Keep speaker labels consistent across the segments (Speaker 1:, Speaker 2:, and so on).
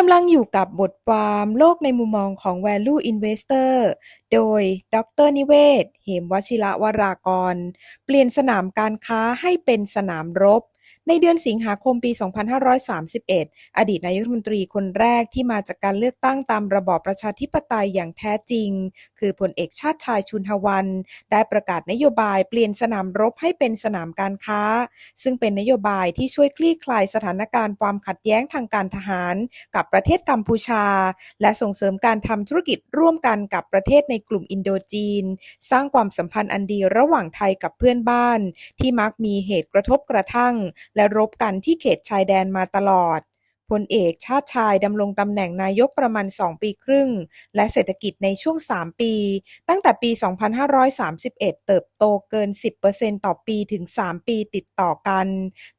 Speaker 1: กำลังอยู่กับบทความโลกในมุมมองของ Value Investor โดย ดร.นิเวศ เหมวชิระวรากร เปลี่ยนสนามการค้าให้เป็นสนามรบ ในเดือนสิงหาคมปี 2531 อดีตนายกรัฐมนตรีคนแรกที่มาจากการเลือกตั้งตามระบอบประชาธิปไตยอย่างแท้จริง คือพลเอกชาติชายชุนหวัน ได้ประกาศนโยบายเปลี่ยนสนามรบให้เป็นสนามการค้า ซึ่งเป็นนโยบายที่ช่วยคลี่คลายสถานการณ์ความขัดแย้งทางการทหาร กับประเทศกัมพูชา และส่งเสริมการทำธุรกิจร่วมกันกับประเทศในกลุ่มอินโดจีน สร้างความสัมพันธ์อันดีระหว่างไทยกับเพื่อนบ้าน ที่มักมีเหตุกระทบกระทั่งและรบกันที่เขตชายแดนมาตลอด พลเอกชาติชายดำรงตำแหน่งนายกประมาณ 2 ปีครึ่ง และเศรษฐกิจในช่วง 3 ปี ตั้งแต่ปี 2531 เติบโตเกิน 10%ต่อปีถึง 3 ปีติดต่อกัน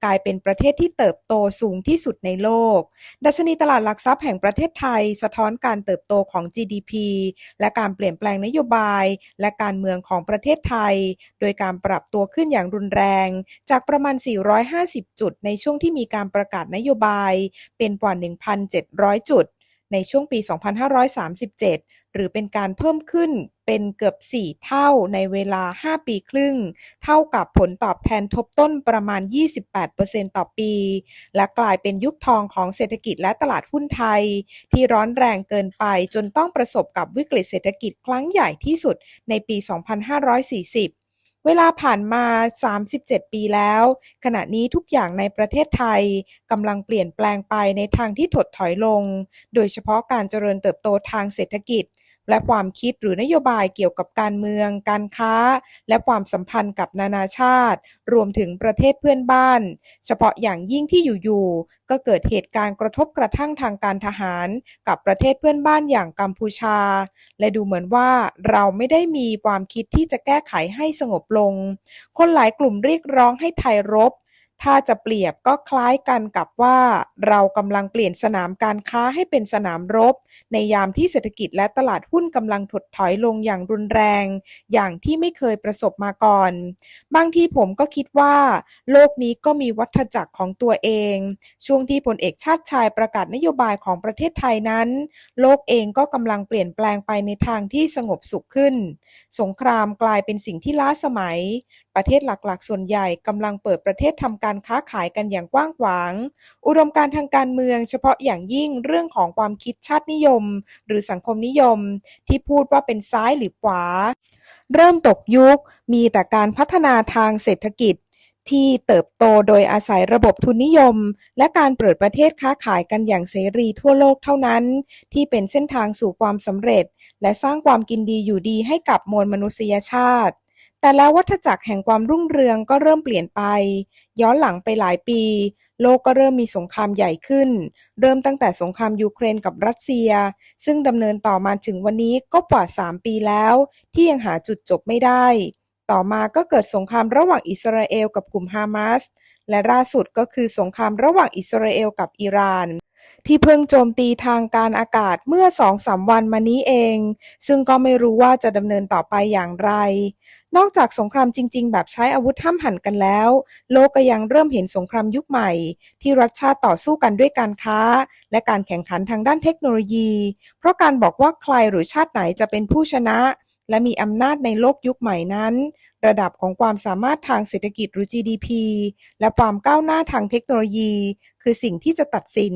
Speaker 1: กลายเป็นประเทศที่เติบโตสูงที่สุดในโลก ดัชนีตลาดหลักทรัพย์แห่งประเทศไทย สะท้อนการเติบโตของ GDP และการเปลี่ยนแปลงนโยบาย และการเมืองของประเทศไทย โดยการปรับตัวขึ้นอย่างรุนแรง จากประมาณ 450 จุดในช่วงที่มีการประกาศนโยบายเป็นกว่า 1,700 จุด ในช่วงปี 2537 หรือเป็นการเพิ่มขึ้นเป็นเกือบ 4 เท่าในเวลา 5 ปีครึ่ง เท่ากับผลตอบแทนทบต้นประมาณ 28%ต่อปี และกลายเป็นยุคทองของเศรษฐกิจและตลาดหุ้นไทย ที่ร้อนแรงเกินไปจนต้องประสบกับวิกฤตเศรษฐกิจครั้งใหญ่ที่สุดในปี 2540 เวลาผ่านมา 37 ปีแล้ว ขณะนี้ทุกอย่างในประเทศไทยกำลังเปลี่ยนแปลงไปในทางที่ถดถอยลง โดยเฉพาะการเจริญเติบโตทางเศรษฐกิจ และความคิดหรือนโยบายเกี่ยวกับการเมือง การค้า และความสัมพันธ์กับนานาชาติ รวมถึงประเทศเพื่อนบ้าน เฉพาะอย่างยิ่งที่อยู่ๆก็เกิดเหตุการณ์กระทบกระทั่งทางการทหาร กับประเทศเพื่อนบ้านอย่างกัมพูชา และดูเหมือนว่าเราไม่ได้มีความคิดที่จะแก้ไขให้สงบลง คนหลายกลุ่มเรียกร้องให้ไทยรบ ถ้าจะเปรียบก็คล้ายกันกับว่า เรากำลังเปลี่ยนสนามการค้าให้เป็นสนามรบ ในยามที่เศรษฐกิจและตลาดหุ้นกำลังถดถอยลงอย่างรุนแรง อย่างที่ไม่เคยประสบมาก่อน บางทีผมก็คิดว่า โลกนี้ก็มีวัฏจักรของตัวเอง ช่วงที่พลเอกชาติชายประกาศนโยบายของประเทศไทยนั้น โลกเองก็กำลังเปลี่ยนแปลงไปในทางที่สงบสุขขึ้น สงครามกลายเป็นสิ่งที่ล้าสมัย ประเทศหลักๆ ส่วนใหญ่กำลังเปิดประเทศทำการค้าขายกันอย่างกว้างขวาง อุดมการทางการเมือง เฉพาะอย่างยิ่งเรื่องของความคิดชาตินิยม หรือสังคมนิยม ที่พูดว่าเป็นซ้ายหรือขวา เริ่มตกยุค มีแต่การพัฒนาทางเศรษฐกิจที่เติบโตโดยอาศัยระบบทุนนิยม และการเปิดประเทศค้าขายกันอย่างเสรีทั่วโลกเท่านั้น ที่เป็นเส้นทางสู่ความสำเร็จ และสร้างความกินดีอยู่ดีให้กับมวลมนุษยชาติ แต่แล้ววัฏจักรแห่งความรุ่งเรืองก็เริ่มเปลี่ยนไป ย้อนหลังไปหลายปี โลกก็เริ่มมีสงครามใหญ่ขึ้น เริ่มตั้งแต่สงครามยูเครนกับรัสเซีย ซึ่งดำเนินต่อมาถึงวันนี้ก็กว่า 3 ปีแล้ว ที่ยังหาจุดจบไม่ได้ ต่อมาก็เกิดสงครามระหว่างอิสราเอลกับกลุ่มฮามาสและล่าสุดก็คือสงครามระหว่างอิสราเอลกับอิหร่าน ที่เพิ่งโจมตีทางการอากาศเมื่อสองสามวันมานี้เอง ซึ่งก็ไม่รู้ว่าจะดำเนินต่อไปอย่างไร นอกจากสงครามจริง ๆ แบบใช้อาวุธห้ามหันกันแล้ว โลกก็ยังเริ่มเห็นสงครามยุคใหม่ ที่รัฐชาติต่อสู้กันด้วยการค้า และการแข่งขันทางด้านเทคโนโลยี เพราะการบอกว่าใครหรือชาติไหนจะเป็นผู้ชนะ และมีอำนาจในโลกยุคใหม่นั้นระดับของความสามารถทางเศรษฐกิจหรือ GDP และความก้าวหน้าทางเทคโนโลยี คือสิ่งที่จะตัดสิน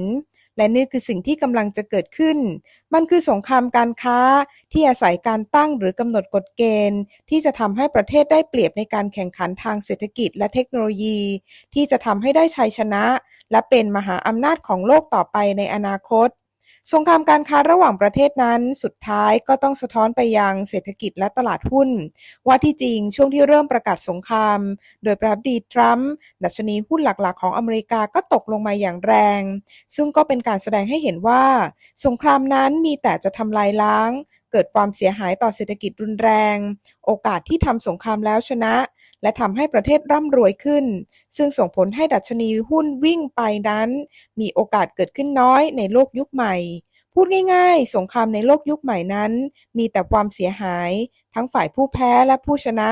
Speaker 1: และนี่คือสิ่งที่กำลังจะเกิดขึ้น มันคือสงครามการค้าที่อาศัยการตั้งหรือกำหนดกฎเกณฑ์ ที่จะทำให้ประเทศได้เปรียบในการแข่งขันทางเศรษฐกิจและเทคโนโลยี ที่จะทำให้ได้ชัยชนะ และเป็นมหาอำนาจของโลกต่อไปในอนาคต สงครามการค้าระหว่างประเทศนั้นสุดท้ายก็ต้องสะท้อนไปยังเศรษฐกิจและตลาดหุ้น ว่าที่จริงช่วงที่เริ่มประกาศสงคราม โดยประธานาธิบดีทรัมป์ดัชนีหุ้นหลักๆ ของอเมริกาก็ตกลงมาอย่างแรง ซึ่งก็เป็นการแสดงให้เห็นว่า สงครามนั้นมีแต่จะทำลายล้าง เกิดความเสียหายต่อเศรษฐกิจรุนแรง โอกาสที่ทำสงครามแล้วชนะ และทำให้ประเทศร่ำรวยขึ้น ซึ่งส่งผลให้ดัชนีหุ้นวิ่งไปนั้น มีโอกาสเกิดขึ้นน้อยในโลกยุคใหม่ พูดง่ายๆ สงครามในโลกยุคใหม่นั้น มีแต่ความเสียหาย ทั้งฝ่ายผู้แพ้และผู้ชนะ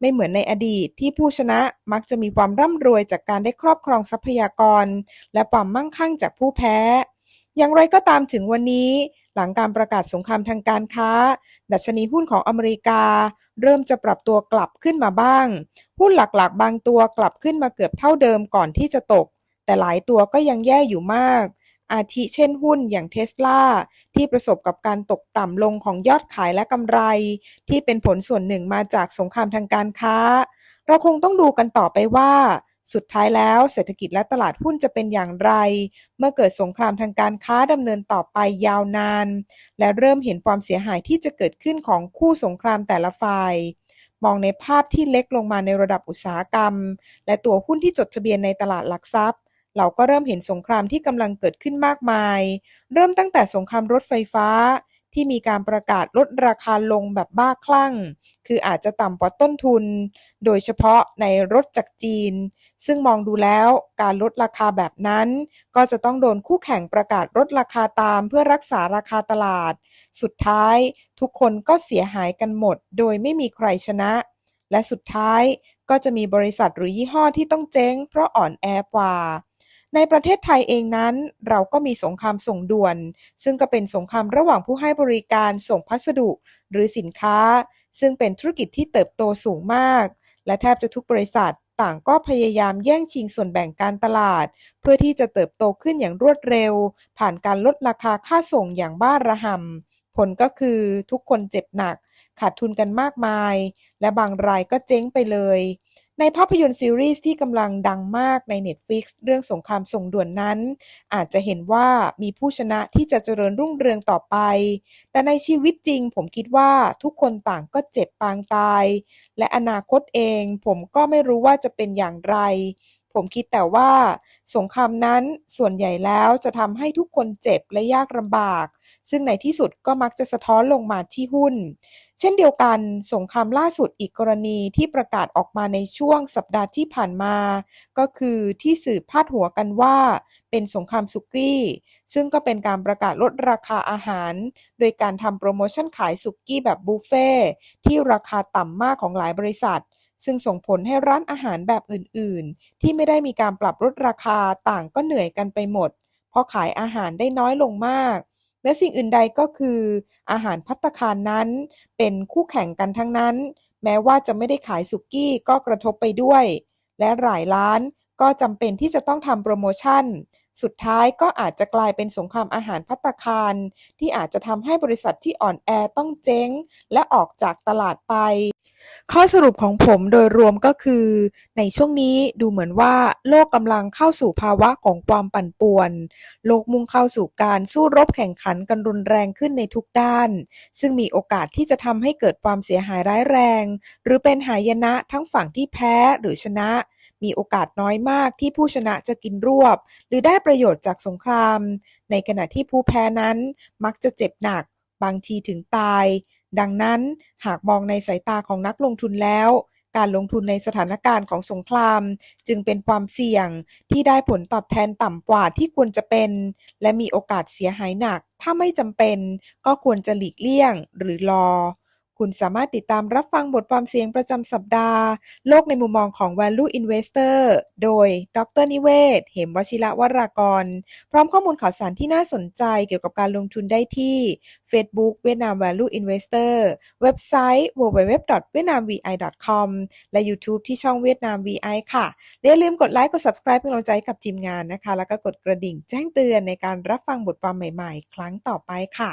Speaker 1: ไม่เหมือนในอดีตที่ผู้ชนะมักจะมีความร่ำรวยจากการได้ครอบครองทรัพยากร และความมั่งคั่งจากผู้แพ้ อย่างไรก็ตามถึงวันนี้ หลังการประกาศสงครามทางการค้า ดัชนีหุ้นของอเมริกา เริ่มจะปรับตัวกลับขึ้นมาบ้าง หุ้นหลักๆ บางตัวกลับขึ้นมาเกือบเท่าเดิมก่อนที่จะตก แต่หลายตัวก็ยังแย่อยู่มาก อาทิเช่นหุ้นอย่างเทสลาที่ประสบกับการตกต่ำลงของยอดขายและกำไร ที่เป็นผลส่วนหนึ่งมาจากสงครามทางการค้า เราคงต้องดูกันต่อไปว่า สุดท้ายแล้วเศรษฐกิจและตลาดหุ้นจะเป็นอย่างไร เมื่อเกิดสงครามทางการค้าดำเนินต่อไปยาวนาน และเริ่มเห็นความเสียหายที่จะเกิดขึ้นของคู่สงครามแต่ละฝ่าย มองในภาพที่เล็กลงมาในระดับอุตสาหกรรม และตัวหุ้นที่จดทะเบียนในตลาดหลักทรัพย์ เราก็เริ่มเห็นสงครามที่กำลังเกิดขึ้นมากมาย เริ่มตั้งแต่สงครามรถไฟฟ้า ที่มีการประกาศลดราคาลงแบบบ้าคลั่ง คืออาจจะต่ำกว่าต้นทุน โดยเฉพาะในรถจากจีน ซึ่งมองดูแล้วการลดราคาแบบนั้น ก็จะต้องโดนคู่แข่งประกาศลดราคาตามเพื่อรักษาราคาตลาด สุดท้ายทุกคนก็เสียหายกันหมด โดยไม่มีใครชนะ และสุดท้ายก็จะมีบริษัทหรือยี่ห้อที่ต้องเจ๊งเพราะอ่อนแอกว่า ในประเทศไทยเองนั้น เราก็มีสงครามส่งด่วน ซึ่งก็เป็นสงครามระหว่างผู้ให้บริการส่งพัสดุ หรือสินค้า ซึ่งเป็นธุรกิจที่เติบโตสูงมาก และแทบจะทุกบริษัทต่างก็พยายามแย่งชิงส่วนแบ่งการตลาด เพื่อที่จะเติบโตขึ้นอย่างรวดเร็ว ผ่านการลดราคาค่าส่งอย่างบ้าระห่ำผลก็คือทุกคนเจ็บหนัก ขาดทุนกันมากมาย และบางรายก็เจ๊งไปเลย ในภาพยนตร์ซีรีส์ที่กำลังดังมากใน Netflix เรื่องสงครามส่งด่วนนั้น อาจจะเห็นว่ามีผู้ชนะที่จะเจริญรุ่งเรืองต่อไป แต่ในชีวิตจริงผมคิดว่าทุกคนต่างก็เจ็บปางตาย และอนาคตเองผมก็ไม่รู้ว่าจะเป็นอย่างไร ผมคิดแต่ว่า สงครามนั้นส่วนใหญ่แล้วจะทำให้ทุกคนเจ็บและยากลำบาก ซึ่งในที่สุดก็มักจะสะท้อนลงมาที่หุ้น เช่นเดียวกัน สงครามล่าสุดอีกกรณีที่ประกาศออกมาในช่วงสัปดาห์ที่ผ่านมา ก็คือที่สื่อพาดหัวกันว่า เป็นสงครามสุกี้ ซึ่งก็เป็นการประกาศลดราคาอาหาร โดยการทำโปรโมชั่นขายสุกี้แบบบุฟเฟ่ที่ราคาต่ำมากของหลายบริษัท ซึ่งส่งผลให้ร้านอาหารแบบอื่น ๆ ที่ไม่ได้มีการปรับลดราคาต่างก็เหนื่อยกันไปหมด เพราะขายอาหารได้น้อยลงมาก และสิ่งอื่นใดก็คือ อาหารภัตตาคารนั้น เป็นคู่แข่งกันทั้งนั้น แม้ว่าจะไม่ได้ขายสุกี้ก็กระทบไปด้วย และหลายร้านก็จำเป็นที่จะต้องทำโปรโมชั่น สุดท้ายก็อาจจะกลายเป็นสงครามอาหารภัตตาคาร ที่อาจจะทำให้บริษัทที่อ่อนแอต้องเจ๊ง และออกจากตลาดไป ข้อสรุปของผมโดยรวมก็คือ ในช่วงนี้ดูเหมือนว่าโลกกำลังเข้าสู่ภาวะของความปั่นป่วน โลกมุ่งเข้าสู่การสู้รบแข่งขันกันรุนแรงขึ้นในทุกด้าน ซึ่งมีโอกาสที่จะทำให้เกิดความเสียหายร้ายแรง หรือเป็นหายนะทั้งฝั่งที่แพ้หรือชนะ มีโอกาสน้อยมากที่ผู้ชนะจะกินรวบ หรือได้ประโยชน์จากสงคราม ในขณะที่ผู้แพ้นั้นมักจะเจ็บหนัก บางทีถึงตาย ดังนั้นหากมองในสายตาของนักลงทุนแล้ว การลงทุนในสถานการณ์ของสงคราม จึงเป็นความเสี่ยงที่ได้ผลตอบแทนต่ำกว่าที่ควรจะเป็น และมีโอกาสเสียหายหนัก ถ้าไม่จำเป็น ก็ควรจะหลีกเลี่ยงหรือรอ คุณสามารถติดตามรับฟังบทความเสียงประจำสัปดาห์ โลกในมุมมองของ Value Investor โดย ดรนิเวศ เหมวชิระวรากร พร้อมข้อมูลข่าวสารที่น่าสนใจเกี่ยวกับการลงทุนได้ที่ Facebook เวียดนาม Value Investor เว็บไซต์ www.vietnamvi.com และ YouTube ที่ช่องเวียดนาม VI ค่ะ อย่าลืมกดไลค์ กด Subscribe เป็นกำลังใจให้กับทีมงานนะคะ แล้วก็กดกระดิ่งแจ้งเตือนในการรับฟังบทความใหม่ ๆ ครั้งต่อไปค่ะ